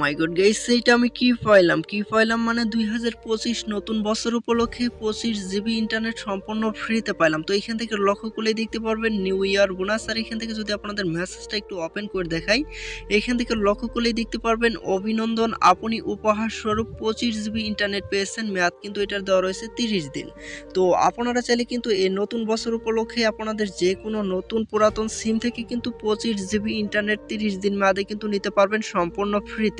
মাই god guys এইটা আমি কি পাইলাম? কি পাইলাম মানে দুই হাজার পঁচিশ নতুন বছর উপলক্ষে পঁচিশ জিবি ইন্টারনেট সম্পূর্ণ ফ্রিতে পাইলাম। তো এখান থেকে লক্ষ্য করলে দেখতে পারবেন নিউ ইয়ার বোনাস আর এখান থেকে যদি আপনাদের মেসেজটা একটু ওপেন করে দেখাই, এখান থেকে লক্ষ্য করলেই দেখতে পারবেন অভিনন্দন, আপনি উপহার স্বরূপ পঁচিশ জিবি ইন্টারনেট পেয়েছেন, মেয়াদ কিন্তু এটার দেওয়া রয়েছে তিরিশ দিন। তো আপনারা চাইলে কিন্তু এই নতুন বছর উপলক্ষে আপনাদের যে কোনো নতুন পুরাতন সিম থেকে কিন্তু পঁচিশ জিবি ইন্টারনেট তিরিশ দিন মেয়াদে কিন্তু নিতে পারবেন সম্পূর্ণ ফ্রিতে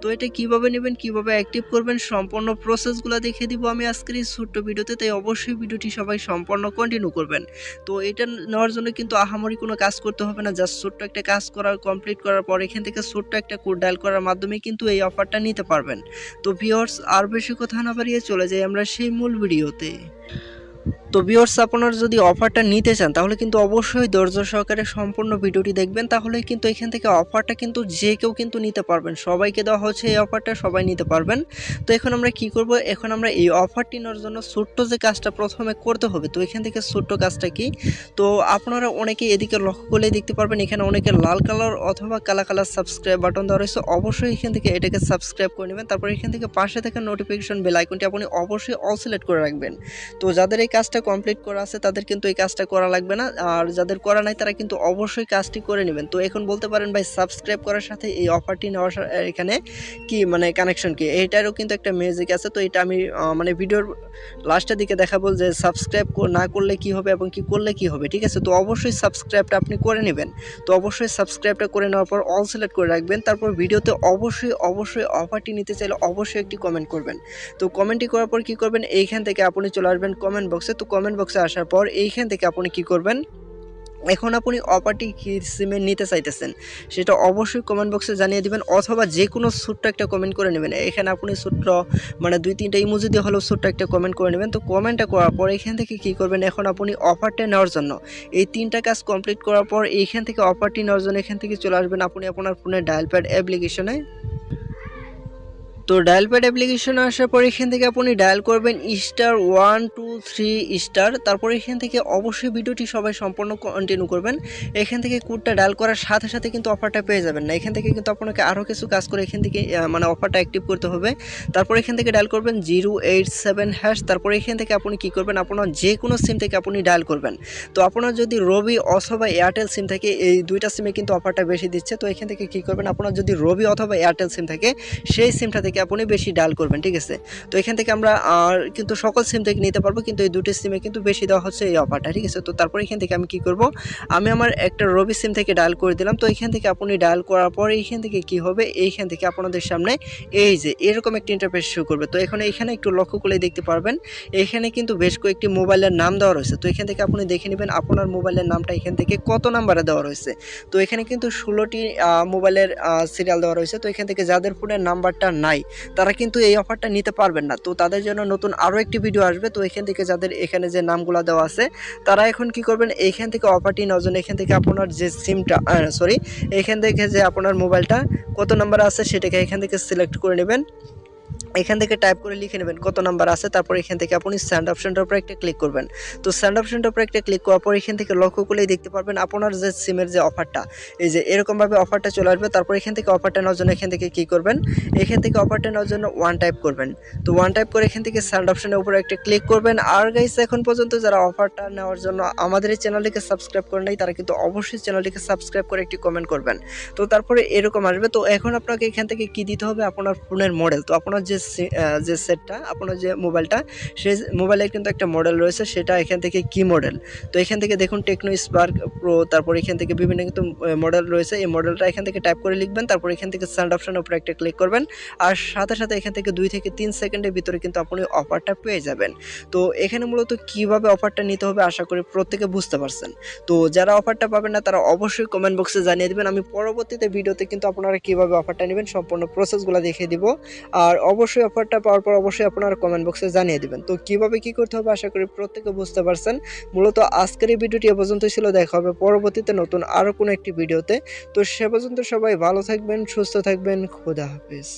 তো এটা কীভাবে নেবেন, কীভাবে অ্যাক্টিভ করবেন, সম্পূর্ণ প্রসেসগুলো দেখিয়ে দিব আমি আজকের এই ছোট্ট ভিডিওতে। তাই অবশ্যই ভিডিওটি সবাই সম্পূর্ণ কন্টিনিউ করবেন। তো এটা নেওয়ার জন্য কিন্তু আহামরি কোনো কাজ করতে হবে না। জাস্ট ছোট্ট একটা কাজ করার কমপ্লিট করার পর এখান থেকে ছোট্ট একটা কোড ডায়াল করার মাধ্যমে কিন্তু এই অফারটা নিতে পারবেন। তো ভিওর্স আর বেশি কথা না বাড়িয়ে চলে যাই আমরা সেই মূল ভিডিওতে। তো ভিউয়ার্স আপনারা যদি অফারটা নিতে চান, তাহলে কিন্তু অবশ্যই ধৈর্য সহকারে সম্পূর্ণ ভিডিওটি দেখবেন। তাহলে কিন্তু এখান থেকে অফারটা কিন্তু যে কেউ কিন্তু নিতে পারবেন। সবাইকে দেওয়া হচ্ছে এই অফারটা সবাই নিতে পারবেন। তো এখন আমরা কি করব? এখন আমরা এই অফারটি নেওয়ার জন্য ছোট্ট যে কাজটা প্রথমে করতে হবে, তো এখান থেকে ছোট্ট কাজটা কি? তো আপনারা অনেকে এদিকে লক্ষ্য করলে দেখতে পারবেন, এখানে অনেকে লাল কালার অথবা কালা কালার সাবস্ক্রাইব বাটন দেওয়া রয়েছে। অবশ্যই এখান থেকে এটাকে সাবস্ক্রাইব করে নেবেন। তারপর এখান থেকে পাশে থাকা নোটিফিকেশন বেল আইকনটি আপনি অবশ্যই অল সিলেক্ট করে রাখবেন। তো যাদের এই কাজটা কমপ্লিট করা আছে, তাদের কিন্তু এই কাজটা করা লাগবে না। আর যাদের করা নাই, তারা কিন্তু অবশ্যই কাজটি করে নেবেন। তো এখন বলতে পারেন ভাই সাবস্ক্রাইব করার সাথে এই অফারটি নেওয়ার এখানে কি মানে কানেকশন কি? এইটারও কিন্তু একটা মিউজিক আছে। তো এটা আমি মানে ভিডিওর লাস্টের দিকে দেখাবো যে সাবস্ক্রাইব না করলে কি হবে এবং কি করলে কি হবে, ঠিক আছে? তো অবশ্যই সাবস্ক্রাইবটা আপনি করে নেবেন। তো অবশ্যই সাবস্ক্রাইবটা করে নেওয়ার পর অল সিলেক্ট করে রাখবেন। তারপর ভিডিওতে অবশ্যই অবশ্যই অফারটি নিতে চাইলে অবশ্যই একটি কমেন্ট করবেন। তো কমেন্টটি করার পর কি করবেন? এইখান থেকে আপনি চলে আসবেন কমেন্ট বক্সে তো কমেন্ট বক্সে আসার পর এইখান থেকে আপনি কি করবেন? এখন আপনি অপারটি কি সিমে নিতে চাইতেছেন, সেটা অবশ্যই কমেন্ট বক্সে জানিয়ে দিবেন, অথবা যে কোনো ছোট্ট একটা কমেন্ট করে নেবেন। এখানে আপনি ছোট্ট মানে দুই তিনটা ইমোজি দিয়ে হলেও ছোট্ট একটা কমেন্ট করে নেবেন। তো কমেন্টটা করার পর এখান থেকে কি করবেন? এখন আপনি অফারটা নেওয়ার জন্য। এই তিনটা কাজ কমপ্লিট করার পর এইখান থেকে অফারটি নেওয়ার জন্য এখান থেকে চলে আসবেন। আপনি আপনার ফোনের ডায়াল প্যাড অ্যাপ্লিকেশনে তো ডায়াল প্যাড অ্যাপ্লিকেশনে আসার পর এখান থেকে আপনি ডায়াল করবেন star one two three star তারপর এখান থেকে অবশ্যই ভিডিওটি সবাই সম্পূর্ণ কন্টিনিউ করবেন। এখান থেকে কোডটা ডায়াল করার সাথে সাথে কিন্তু অফারটা পেয়ে যাবেন না। এখান থেকে কিন্তু আপনাকে আরও কিছু কাজ করে এখান থেকে মানে অফারটা অ্যাক্টিভ করতে হবে। তারপর এখান থেকে ডায়াল করবেন জিরো এইট সেভেন হ্যাশ তারপর এখান থেকে আপনি কি করবেন? আপনার যে কোনো সিম থেকে আপনি ডায়াল করবেন। তো আপনার যদি রবি অথবা এয়ারটেল সিম থাকে, এই দুইটা সিমে কিন্তু অফারটা বেশি দিচ্ছে। তো এখান থেকে কি করবেন? আপনার যদি রবি অথবা এয়ারটেল সিম থাকে, সেই সিমটা থেকে আপনি বেশি ডাল করবেন, ঠিক আছে? তো এখান থেকে আমরা আর কিন্তু সকল সিম থেকে নিতে পারব, কিন্তু এই দুটি সিমে কিন্তু বেশি দেওয়া হচ্ছে এই অফারটা, ঠিক আছে? তো তারপর এখান থেকে আমি কি করব? আমি আমার একটা রবি সিম থেকে ডায়াল করে দিলাম, তো এখান থেকে আপনি ডায়াল করার পর এইখান থেকে কি হবে? এইখান থেকে আপনাদের সামনে এই যে, এরকম একটি ইন্টারফেস শো করবে। তো এখন, এখানে একটু লক্ষ্য করলে দেখতে পারবেন, এখানে কিন্তু বেশ কয়েকটি মোবাইলের নাম দেওয়া রয়েছে। তো এখান থেকে আপনি দেখে নেবেন আপনার মোবাইলের নামটা এখান থেকে কত নাম্বারে দেওয়া রয়েছে। তো এখানে কিন্তু ষোলোটি মোবাইলের সিরিয়াল দেওয়া রয়েছে। তো এখান থেকে যাদের ফোনের নাম্বারটা নাই তারা কিন্তু এই অফারটা নিতে পারবেন না। তো তাদের জন্য নতুন আরও একটি ভিডিও আসবে। তো এখান থেকে যাদের এখানে যে নামগুলো দেওয়া আছে, তারা এখন কি করবেন? এইখান থেকে অফারটি নজন এখান থেকে আপনার যে সিমটা সরি এখান থেকে যে আপনার মোবাইলটা কত নাম্বার আছে সেটাকে এখান থেকে সিলেক্ট করে নেবেন। এখান থেকে টাইপ করে লিখে নেবেন কত নাম্বার আছে, তারপর এখান থেকে আপনি স্যান্ড অপশনটার উপরে একটা ক্লিক করবেন। তো স্যান্ড অপশনটার উপরে একটা ক্লিক করার পর এখান থেকে লক্ষ্য করলেই দেখতে পারবেন আপনার যে সিমের যে অফারটা এই যে এরকমভাবে অফারটা চলে আসবে, তারপর এখান থেকে অফারটা নেওয়ার জন্য এখান থেকে কী করবেন, এখান থেকে অফারটা নেওয়ার জন্য ওয়ান টাইপ করবেন। তো ওয়ান টাইপ করে এখান থেকে স্যান্ড অপশনের উপরে একটা ক্লিক করবেন। আর গাইস এখন পর্যন্ত যারা অফারটা নেওয়ার জন্য আমাদের এই চ্যানেলটিকে সাবস্ক্রাইব করে নাই, তারা কিন্তু অবশ্যই চ্যানেলটিকে সাবস্ক্রাইব করে একটি কমেন্ট করবেন। তো তারপরে এরকম আসবে। তো এখন আপনাকে এখান থেকে কি দিতে হবে? আপনার ফোনের মডেল তো আপনার যে যে সেটটা আপনার যে মোবাইলটা সেই মোবাইলের কিন্তু একটা মডেল রয়েছে, সেটা এখান থেকে কি মডেল তো এখান থেকে দেখুন টেকনো স্পার্ক প্রো তারপর এখান থেকে বিভিন্ন কিন্তু মডেল রয়েছে, এই মডেলটা এখান থেকে টাইপ করে লিখবেন, তারপর এখান থেকে সাউন্ড অপশনের উপরে একটা ক্লিক করবেন, আর সাথে সাথে এখান থেকে দুই থেকে তিন সেকেন্ডের ভিতরে কিন্তু আপনি অফারটা পেয়ে যাবেন। তো এখানে মূলত কীভাবে অফারটা নিতে হবে, আশা করি প্রত্যেকে বুঝতে পারছেন। তো যারা অফারটা পাবেন না, তারা অবশ্যই কমেন্ট বক্সে জানিয়ে দেবেন, আমি পরবর্তীতে ভিডিওতে কিন্তু আপনারা কীভাবে অফারটা নেবেন, সম্পূর্ণ প্রসেসগুলো দেখিয়ে দিব। আর অবশ্যই অফারটা পাওয়ার পর অবশ্যই আপনারা কমেন্ট বক্সে জানিয়ে দেবেন। তো কীভাবে কি করতে হবে আশা করি প্রত্যেকে বুঝতে পারছেন। মূলত আজকের এই ভিডিওটি এ পর্যন্ত ছিল, দেখা হবে পরবর্তীতে নতুন আরও কোনো একটি ভিডিওতে। তো সে পর্যন্ত সবাই ভালো থাকবেন, সুস্থ থাকবেন, খুদা হাফিজ।